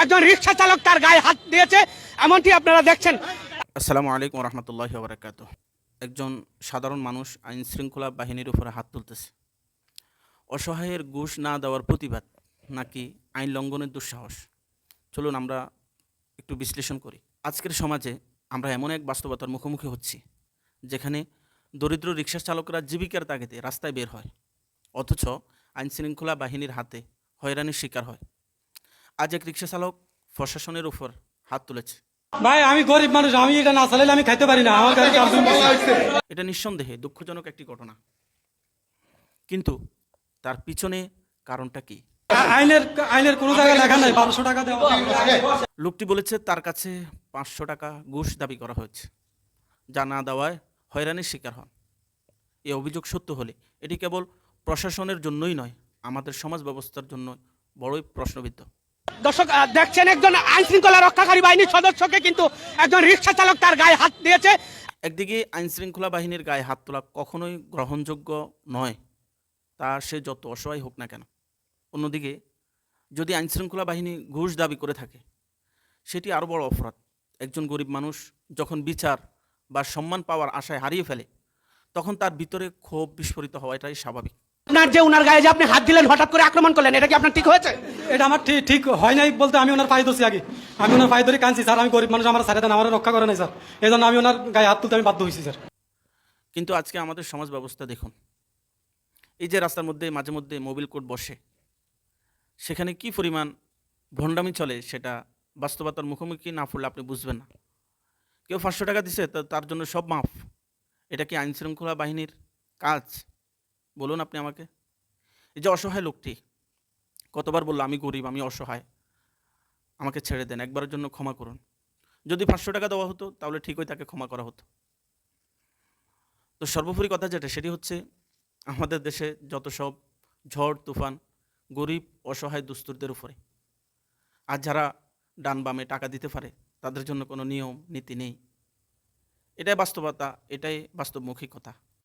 একজন রিক্সা চালক তার গায়ে হাত দিয়েছে, এমনটি আপনারা দেখছেন। আসসালামু আলাইকুম রহমতুল্লাহ বারাকাত একজন সাধারণ মানুষ আইন শৃঙ্খলা বাহিনীর উপরে হাত তুলতেছে। অসহায়ের ঘুষ না দেওয়ার প্রতিবাদ নাকি আইন লঙ্ঘনের দুঃসাহস? চলুন আমরা একটু বিশ্লেষণ করি। আজকের সমাজে আমরা এমন এক বাস্তবতার মুখোমুখি হচ্ছি, যেখানে দরিদ্র রিক্সা চালকরা জীবিকার তাগিদে রাস্তায় বের হয়, অথচ আইন শৃঙ্খলা বাহিনীর হাতে হয়রানির শিকার হয়। আজ এক রিক্সা চালক প্রশাসনের উপর হাত তুলেছে। ভাই আমি গরিব মানুষ আমি এটা না চালাইলে আমি খাইতে পারি না। আমার কার্টুন এটা নিঃসন্দেহে দুঃখজনক একটি ঘটনা। কিন্তু তার পিছনে কারণটা কি? আইনের আইনের কোনো জায়গায় লেখা নাই বারোশো টাকা দেওয়া লোকটি বলেছে তার কাছে পাঁচশো টাকা ঘুষ দাবি করা হয়েছে যা না দেওয়ায় হয়রানির শিকার হন। এই অভিযোগ সত্য হলে এটি কেবল প্রশাসনের জন্যই নয় আমাদের সমাজ ব্যবস্থার জন্য বড়ই প্রশ্নবিদ্ধ। দর্শক দেখছেন একজন আইন শৃঙ্খলা রক্ষাকারী বাহিনীর সদস্যকে কিন্তু একজন রিক্সা চালক তার গায়ে হাত দিয়েছে। একদিকে আইন শৃঙ্খলা বাহিনীর গায়ে হাত তোলা কখনোই গ্রহণযোগ্য নয়, তা সে যত অসহায় হোক না কেন। অন্যদিকে, যদি আইন শৃঙ্খলা বাহিনী ঘুষ দাবি করে থাকে, সেটি আরও বড় অপরাধ। একজন গরিব মানুষ যখন বিচার বা সম্মান পাওয়ার আশায় হারিয়ে ফেলে, তখন তার ভিতরে ক্ষোভ বিস্ফোরিত হওয়া এটাই স্বাভাবিক। আপনার যে উনার গায়ে যে আপনি হাত দিলেন হঠাৎ করে আক্রমণ করলেন এটা কি আপনার ঠিক হয়েছে? এটা আমার ঠিক ঠিক হয় নাই বলতে আমি ওনার পায়ে ধরছি আগে। আমি ওনার পায়ে ধরে কাঁদছি স্যার আমি গরিব মানুষ আমার সারে দেন আমার রক্ষা করে নাই স্যার। এই জন্য আমি ওনার গায়ে হাত তুলতে আমি বাধ্য হয়েছি স্যার। কিন্তু আজকে আমাদের সমাজ ব্যবস্থা দেখুন। এই যে রাস্তার মধ্যে মাঝে মধ্যে মোবিল কোর্ট বসে সেখানে কি পরিমাণ ভণ্ডামি চলে সেটা বাস্তবতার মুখোমুখি না পড়লে আপনি বুঝবেন না। কেউ পাঁচশো টাকা দিছে তা তার জন্য সব মাফ। এটা কি আইনশৃঙ্খলা বাহিনীর কাজ? বলুন আপনি আমাকে। এই যে অসহায় লোকটি, কতবার বলল, আমি গরিব, আমি অসহায়, আমাকে ছেড়ে দেন, একবারের জন্য ক্ষমা করুন। যদি পাঁচশো টাকা দেওয়া হতো, তাহলে ঠিকই তাকে ক্ষমা করা হতো। তো সর্বোপরি কথা যেটা, সেটি হচ্ছে, আমাদের দেশে যত সব ঝড়, তুফান, গরিব, অসহায় দুস্থদের উপরে, আর যারা ডান বামে টাকা দিতে পারে, তাদের জন্য কোনো নিয়ম, নীতি নেই। এটাই বাস্তবতা, এটাই বাস্তবমুখী কথা।